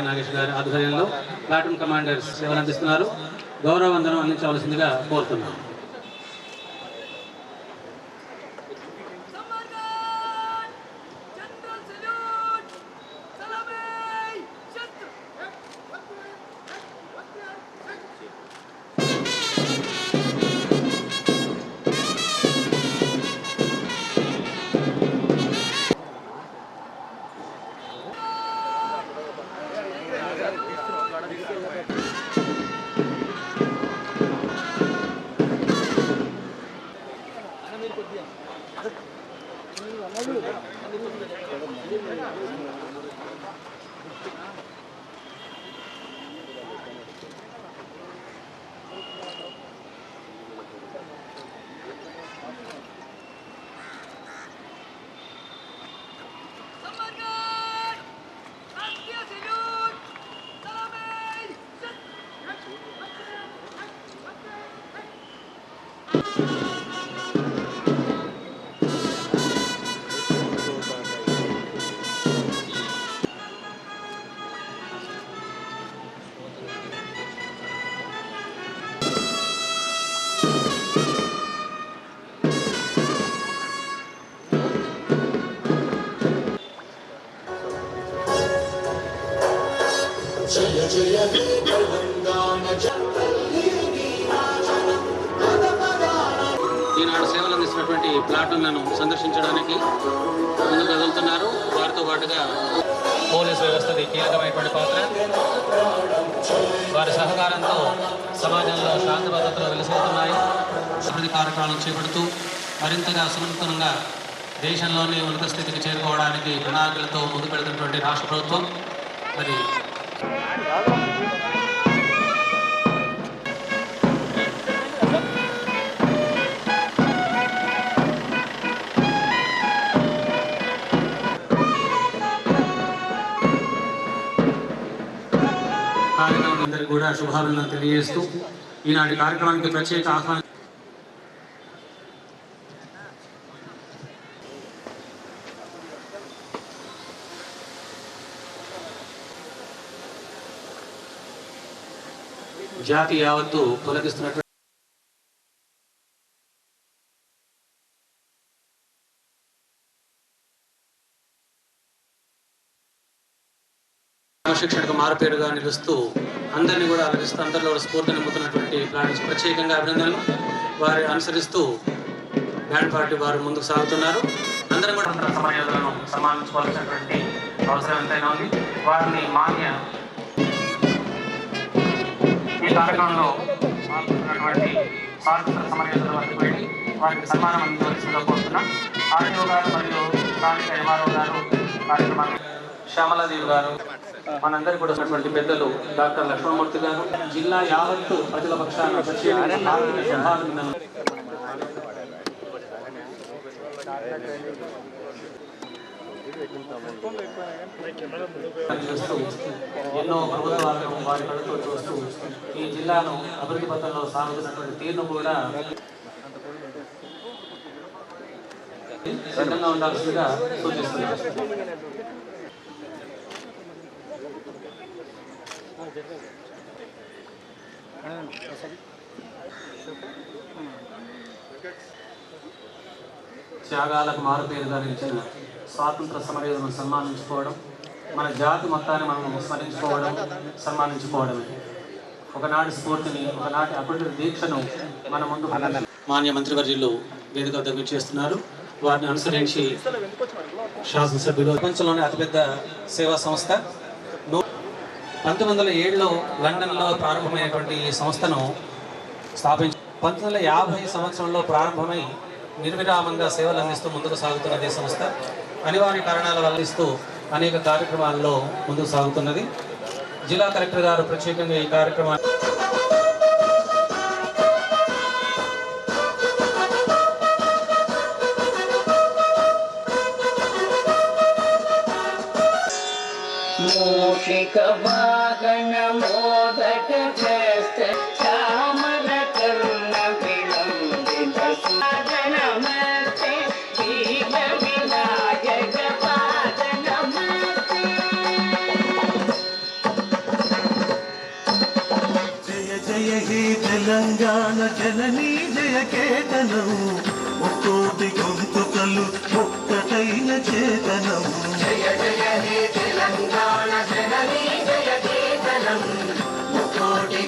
నాగేష్ గారి ఆధ్వర్యంలో platoon commanders సేవలు అందిస్తున్నారు గౌరవ వందనం అందించవలసిందిగా కోరుతున్నాను അത് జయ జయ హే తెలంగాణ ఈనాడు సేవలు అందిస్తున్నటువంటి ప్లాట్లను సందర్శించడానికి ముందుకు కదులుతున్నారు వారితో పాటుగా పోలీసు వ్యవస్థది కీలకమైనటువంటి పాత్ర. వారి సహకారంతో సమాజంలో శాంతి భద్రతలు వెలిసిపోతున్నాయి. అభివృద్ధి కార్యక్రమాలను చేపడుతూ మరింతగా సునూతనంగా దేశంలోని ఉన్నత స్థితికి చేరుకోవడానికి ప్రణాళికలతో ముందుకు పెడుతున్నటువంటి రాష్ట్ర ప్రభుత్వం. మరి కార్యక్రమం అందరికీ కూడా శుభాభినందనలు తెలియజేస్తూ ఈనాటి కార్యక్రమానికి ప్రత్యేక ఆహ్వానం జాతి యావత్తు తొలగిస్తున్నటువంటి క్రమశిక్షణకు మారుపేరుగా నిలుస్తూ అందరినీ కూడా అలరిస్తూ అందరిలో కూడా స్ఫూర్తి నింపుతున్నటువంటి ప్లాన్స్ ప్రత్యేకంగా అభినందనలు. వారి అనుసరిస్తూ బ్యాండ్ పార్టీ వారు ముందుకు సాగుతున్నారు. అందరం కూడా అంతర సమయాలను సన్మానించుకోవాల్సినటువంటి అవసరం ఎంతైనా ఉంది. వారిని మాన్య ఈ కార్యక్రమంలో పాల్గొన్నటువంటి స్వాతంత్ర సమరయోధుల వద్దకు వెళ్ళి వారికి సన్మానం అందించవలసిందిగా కోరుతున్నాం ఆర్టీఓ గారు మరియు స్థానిక ఎంఆర్ఓ గారు కార్యక్రమాన్ని శ్యామలాదేవి గారు మనందరికీ కూడా ఉన్నటువంటి పెద్దలు డాక్టర్ లక్ష్మణమూర్తి గారు జిల్లా యావత్తు ప్రజల పక్షాన ప్రత్యేక శుభాభినందనలు. చూస్తూ ఎన్నో ప్రభుత్వాలను వారి కడుతూ చూస్తూ ఈ జిల్లాను అభివృద్ధి పథంలో సాగుతున్నటువంటి తీరును కూడా సిద్ధంగా ఉండాల్సిందిగా సూచిస్తున్నారు Thank you. త్యాగాలకు మారుపేరుగా నిలిచిన స్వాతంత్ర సమరయోధులను సన్మానించుకోవడం మన జాతి మొత్తాన్ని మనం స్మరించుకోవడం సన్మానించుకోవడమే. ఒకనాటి స్ఫూర్తిని ఒకనాటి అభివృద్ధి దీక్షను మన ముందు మాన్య మంత్రివర్యులు వేదిక దగ్గర చేస్తున్నారు వారిని అనుసరించి శాసనసభ్యులు ప్రపంచంలోనే అతిపెద్ద సేవా సంస్థ. పంతొమ్మిది వందల ఏడులో లండన్లో ప్రారంభమైనటువంటి ఈ సంస్థను స్థాపించి పంతొమ్మిది వందల యాభై సంవత్సరంలో ప్రారంభమై నిర్విరామంగా సేవలు అందిస్తూ ముందుకు సాగుతున్నది సంస్థ అనివార్య కారణాల వల్ల ఇస్తూ అనేక కార్యక్రమాల్లో ముందుకు సాగుతున్నది. జిల్లా కలెక్టర్ గారు ప్రత్యేకంగా ఈ కార్యక్రమాన్ని మూషిక వాహన మోదక తెలంగాణ జననీ జయ కేతనం ఒక్కోటి గొంతుకలు ఒక్కటైన చేతనం. జయ జయ హే తెలంగాణ జననీ జయ కేతనం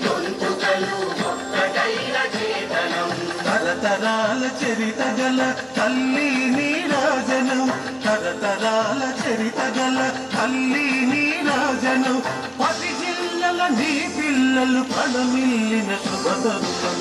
గొంతుకలు ఒక్కటైన చేతనం తరతరాల చరిత గల తల్లి నీరాజనం తరతరాల చరిత గల తల్లి నీరాజనం పసి జిల్లల నీ పిల్లలు పదమిల్లిన శుభతరుణం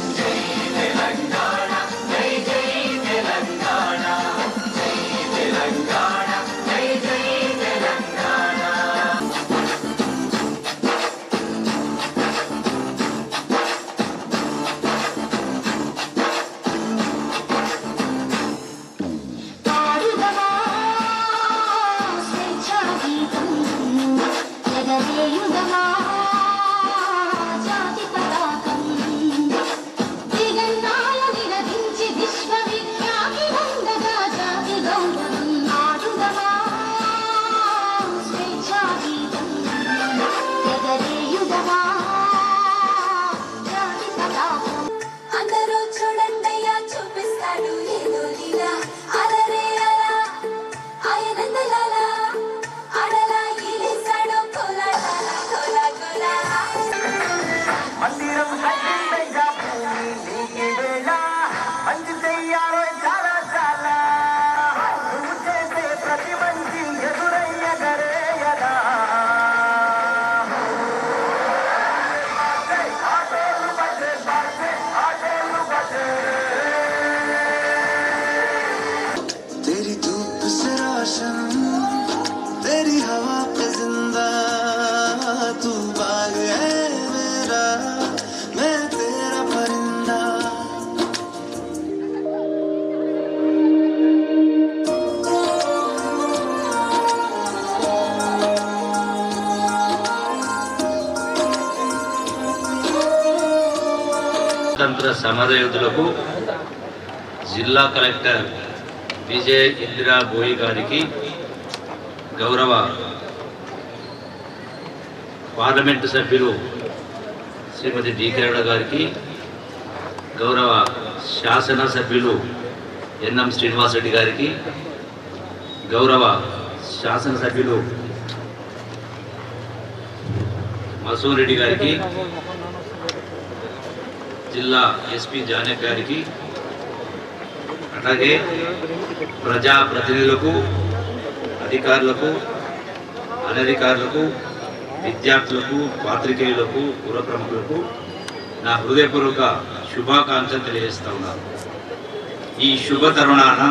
Andiram Hadi. సమరయోధులకు జిల్లా కలెక్టర్ విజయ్ ఇందిరా బోయి గారికి గౌరవ పార్లమెంటు సభ్యులు శ్రీమతి డి గారికి గౌరవ శాసన సభ్యులు ఎన్ఎం శ్రీనివాసరెడ్డి గారికి గౌరవ శాసనసభ్యులు మసూరెడ్డి గారికి జిల్లా ఎస్పీ జానక్ గారికి అలాగే ప్రజా ప్రతినిధులకు అధికారులకు అనధికారులకు విద్యార్థులకు పాత్రికేయులకు పుర ప్రముఖులకు నా హృదయపూర్వక శుభాకాంక్షలు తెలియజేస్తా ఉన్నాను. ఈ శుభ తరుణాన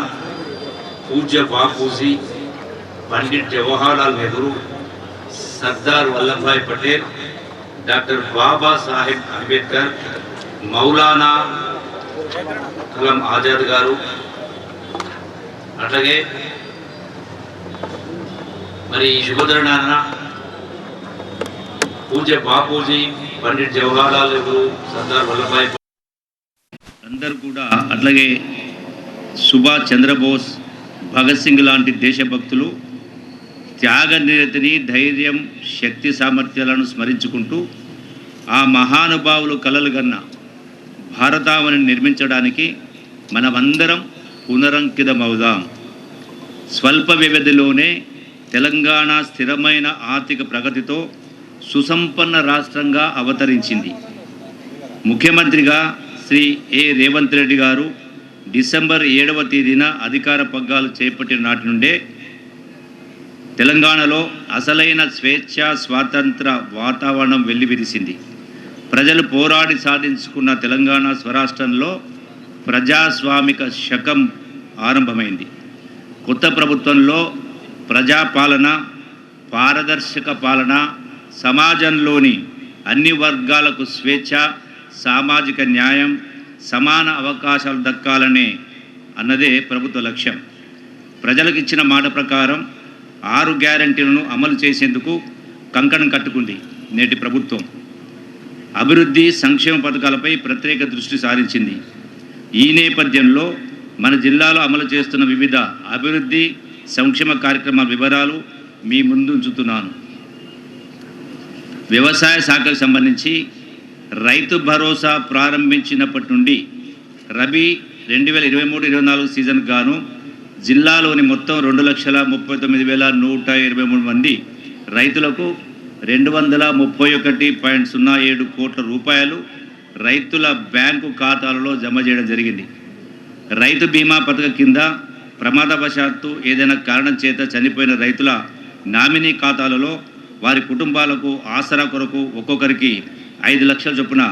పూజ్య బాపూజీ పండిట్ జవహర్లాల్ నెహ్రూ సర్దార్ వల్లభాయ్ పటేల్ డాక్టర్ బాబా సాహెబ్ అంబేద్కర్ మౌలానా కలాం ఆజాద్ గారు. అట్లాగే మరి ఈ పూజ బాపూజీ పండిట్ జవహర్లాల్ నెహ్రూ సర్దార్ వల్లభాయ్ అందరు కూడా అట్లాగే సుభాష్ చంద్రబోస్ భగత్ సింగ్ లాంటి దేశభక్తులు త్యాగ నిరతిని ధైర్యం శక్తి సామర్థ్యాలను స్మరించుకుంటూ ఆ మహానుభావులు కలలుగన్న భారతావని నిర్మించడానికి మనమందరం పునరంకితమవుదాం. స్వల్ప వ్యవధిలోనే తెలంగాణ స్థిరమైన ఆర్థిక ప్రగతితో సుసంపన్న రాష్ట్రంగా అవతరించింది. ముఖ్యమంత్రిగా శ్రీ ఏ. రేవంత్ రెడ్డి గారు డిసెంబర్ ఏడవ తేదీన అధికార పగ్గాలు చేపట్టిన నాటి నుండే తెలంగాణలో అసలైన స్వేచ్ఛ స్వాతంత్ర వాతావరణం వెల్లివిరిసింది. ప్రజలు పోరాడి సాధించుకున్న తెలంగాణ స్వరాష్ట్రంలో ప్రజాస్వామిక శకం ఆరంభమైంది. కొత్త ప్రభుత్వంలో ప్రజాపాలన పారదర్శక పాలన సమాజంలోని అన్ని వర్గాలకు స్వేచ్ఛ సామాజిక న్యాయం సమాన అవకాశాలు దక్కాలనే అన్నదే ప్రభుత్వ లక్ష్యం. ప్రజలకు ఇచ్చిన మాట ప్రకారం ఆరు గ్యారంటీలను అమలు చేసేందుకు కంకణం కట్టుకుంది నేటి ప్రభుత్వం. అభివృద్ధి సంక్షేమ పథకాలపై ప్రత్యేక దృష్టి సారించింది. ఈ నేపథ్యంలో మన జిల్లాలో అమలు చేస్తున్న వివిధ అభివృద్ధి సంక్షేమ కార్యక్రమాల వివరాలు మీ ముందు ఉంచుతున్నాను. వ్యవసాయ శాఖకు సంబంధించి రైతు భరోసా ప్రారంభించినప్పటి నుండి రబీ రెండు వేల ఇరవై మూడు ఇరవై నాలుగు సీజన్ గాను జిల్లాలోని మొత్తం రెండు లక్షల ముప్పై తొమ్మిది వేల నూట ఇరవై మూడు మంది రైతులకు రెండు వందల ముప్పై ఒకటి పాయింట్ సున్నా ఏడు కోట్ల రూపాయలు రైతుల బ్యాంకు ఖాతాలలో జమ చేయడం జరిగింది. రైతు బీమా పథకం కింద ప్రమాదవశాత్తు ఏదైనా కారణం చేత చనిపోయిన రైతుల నామినీ ఖాతాలలో వారి కుటుంబాలకు ఆసరా కొరకు ఒక్కొక్కరికి ఐదు లక్షల చొప్పున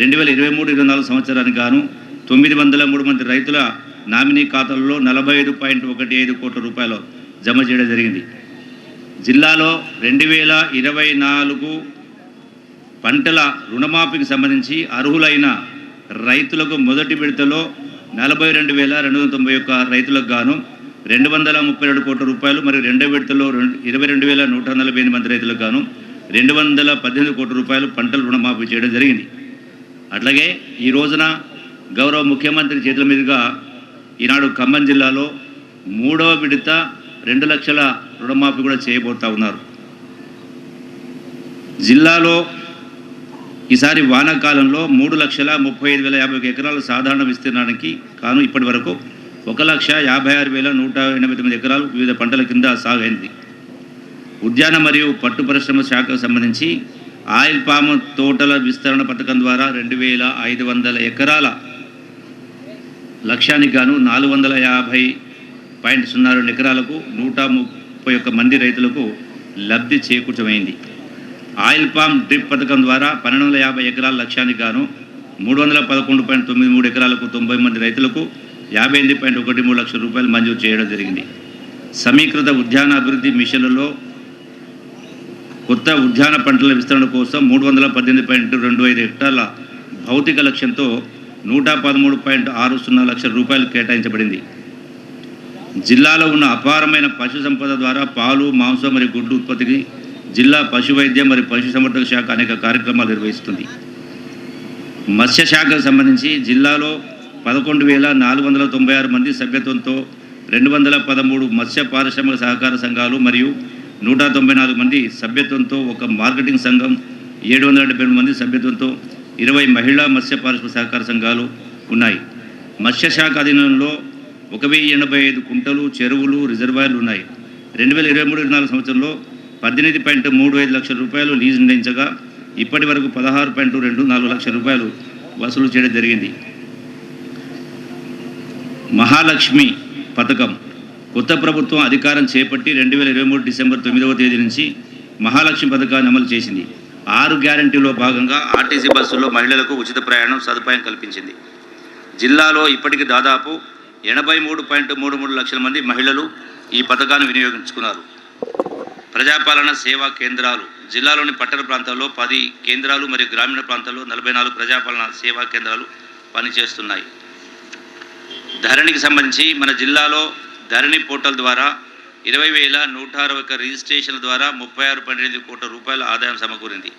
రెండు వేల ఇరవై మూడు ఇరవై నాలుగు సంవత్సరానికి గాను తొమ్మిది వందల మూడు మంది రైతుల నామినీ ఖాతాలలో నలభై ఐదు పాయింట్ ఒకటి ఐదు కోట్ల రూపాయలు జమ చేయడం జరిగింది. జిల్లాలో రెండు వేల ఇరవై నాలుగు పంటల రుణమాఫీకి సంబంధించి అర్హులైన రైతులకు మొదటి విడతలో నలభై రెండు వేల రెండు వందల తొంభై ఒక్క రైతులకు గాను రెండు వందల ముప్పై రెండు కోట్ల రూపాయలు మరియు రెండో విడతలో రెండు ఇరవై రెండు వేల నూట నలభై ఎనిమిది మంది రైతులకు గాను రెండు వందల పద్దెనిమిది కోట్ల రూపాయలు పంటల రుణమాఫీ చేయడం జరిగింది. అట్లాగే ఈ రోజున గౌరవ ముఖ్యమంత్రి చేతుల మీదుగా ఈనాడు ఖమ్మం జిల్లాలో మూడవ విడత రెండు లక్షల రుణమాఫీ కూడా చేయబోతా ఉన్నారు. జిల్లాలో ఈసారి వానాకాలంలో మూడు లక్షల ముప్పై ఐదు వేల యాభై ఒక ఎకరాల సాధారణ విస్తీర్ణానికి కాను ఇప్పటి వరకు ఒక లక్ష యాభై ఆరు వేల నూట ఎనభై తొమ్మిది ఎకరాలు వివిధ పంటల కింద సాగైంది. ఉద్యాన మరియు పట్టు పరిశ్రమ శాఖకు సంబంధించి ఆయిల్ పామ్ తోటల విస్తరణ పథకం ద్వారా రెండు వేల ఐదు వందల ఎకరాల లక్ష్యానికి గాను నాలుగు వందల యాభై పాయింట్ సున్నా రెండు ఎకరాలకు నూట ముప్పై ఒక్క మంది రైతులకు లబ్ధి చేకూర్చమైంది. ఆయిల్ పామ్ డ్రిప్ పథకం ద్వారా పన్నెండు వందల యాభై ఎకరాల లక్ష్యానికి గాను మూడు వందల పదకొండు పాయింట్ తొమ్మిది మూడు ఎకరాలకు తొంభై మంది రైతులకు యాభై ఎనిమిది పాయింట్ ఒకటి మూడు లక్షల రూపాయలు మంజూరు చేయడం జరిగింది. సమీకృత ఉద్యాన అభివృద్ధి మిషన్లలో కొత్త ఉద్యాన పంటల విస్తరణ కోసం మూడు వందల పద్దెనిమిది పాయింట్ రెండు ఐదు హెక్టార్ల భౌతిక లక్ష్యంతో నూట పదమూడు పాయింట్ ఆరు సున్నా లక్షల రూపాయలు కేటాయించబడింది. జిల్లాలో ఉన్న అపారమైన పశు సంపద ద్వారా పాలు మాంసం మరియు గుడ్డు ఉత్పత్తికి జిల్లా పశు వైద్యం మరియు పశు సంవర్ధక శాఖ అనేక కార్యక్రమాలు నిర్వహిస్తుంది. మత్స్య శాఖకు సంబంధించి జిల్లాలో పదకొండు వేల నాలుగు వందల తొంభై ఆరు మంది సభ్యత్వంతో రెండు వందల పదమూడు మత్స్య పారిశ్రామిక సహకార సంఘాలు మరియు నూట తొంభై నాలుగు మంది సభ్యత్వంతో ఒక మార్కెటింగ్ సంఘం ఏడు వందల డెబ్బై మంది సభ్యత్వంతో ఇరవై మహిళా మత్స్య పారిశ్రామిక సహకార సంఘాలు ఉన్నాయి. మత్స్యశాఖ అధీనంలో ఒక వెయ్యి ఎనభై ఐదు కుంటలు చెరువులు రిజర్వాయర్లు ఉన్నాయి. రెండు వేల ఇరవై మూడు ఇరవై నాలుగు సంవత్సరంలో పద్దెనిమిది పాయింట్ మూడు ఐదు లక్షల రూపాయలు లీజు నిర్ణయించగా ఇప్పటి వరకు పదహారు పాయింట్ రెండు నాలుగు లక్షల రూపాయలు వసూలు చేయడం జరిగింది. మహాలక్ష్మి పథకం. కొత్త ప్రభుత్వం అధికారం చేపట్టి రెండు వేల ఇరవై మూడు డిసెంబర్ తొమ్మిదవ తేదీ నుంచి మహాలక్ష్మి పథకాన్ని అమలు చేసింది. ఆరు గ్యారంటీలో భాగంగా ఆర్టీసీ బస్సుల్లో మహిళలకు ఉచిత ప్రయాణం సదుపాయం కల్పించింది. జిల్లాలో ఇప్పటికి దాదాపు ఎనభై మూడు పాయింట్ మూడు మూడు లక్షల మంది మహిళలు ఈ పథకాన్ని వినియోగించుకున్నారు. ప్రజాపాలన సేవా కేంద్రాలు జిల్లాలోని పట్టణ ప్రాంతాల్లో పది కేంద్రాలు మరియు గ్రామీణ ప్రాంతాల్లో నలభై నాలుగు ప్రజాపాలన సేవా కేంద్రాలు పనిచేస్తున్నాయి. ధరణికి సంబంధించి మన జిల్లాలో ధరణి పోర్టల్ ద్వారా ఇరవై వేల నూట అరవై ఒక్క రిజిస్ట్రేషన్ల ద్వారా ముప్పై ఆరు పన్నెండు కోట్ల రూపాయల ఆదాయం సమకూరింది.